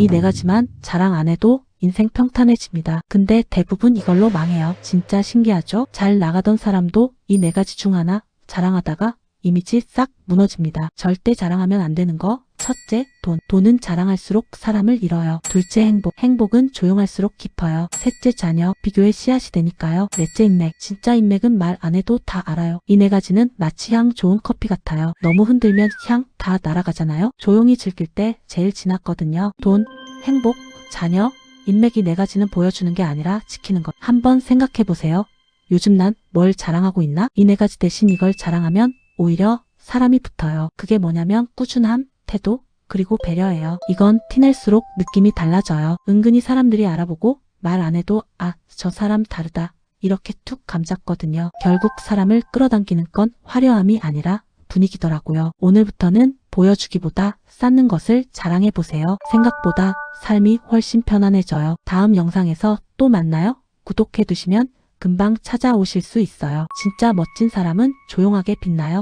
이 네 가지만 자랑 안 해도 인생 평탄해집니다. 근데 대부분 이걸로 망해요. 진짜 신기하죠? 잘 나가던 사람도 이 네 가지 중 하나 자랑하다가 이미지 싹 무너집니다. 절대 자랑하면 안 되는 거. 첫째, 돈. 돈은 자랑할수록 사람을 잃어요. 둘째, 행복. 행복은 조용할수록 깊어요. 셋째, 자녀. 비교의 씨앗이 되니까요. 넷째, 인맥. 진짜 인맥은 말 안 해도 다 알아요. 이 네 가지는 마치 향 좋은 커피 같아요. 너무 흔들면 향 다 날아가잖아요. 조용히 즐길 때 제일 지났거든요. 돈, 행복, 자녀, 인맥이 네 가지는 보여주는 게 아니라 지키는 것. 한번 생각해 보세요. 요즘 난 뭘 자랑하고 있나? 이 네 가지 대신 이걸 자랑하면 오히려 사람이 붙어요. 그게 뭐냐면 꾸준함, 태도, 그리고 배려예요. 이건 티낼수록 느낌이 달라져요. 은근히 사람들이 알아보고 말 안 해도 아, 저 사람 다르다. 이렇게 툭 감잡거든요. 결국 사람을 끌어당기는 건 화려함이 아니라 분위기더라고요. 오늘부터는 보여주기보다 쌓는 것을 자랑해 보세요. 생각보다 삶이 훨씬 편안해져요. 다음 영상에서 또 만나요. 구독해 두시면 금방 찾아오실 수 있어요. 진짜 멋진 사람은 조용하게 빛나요.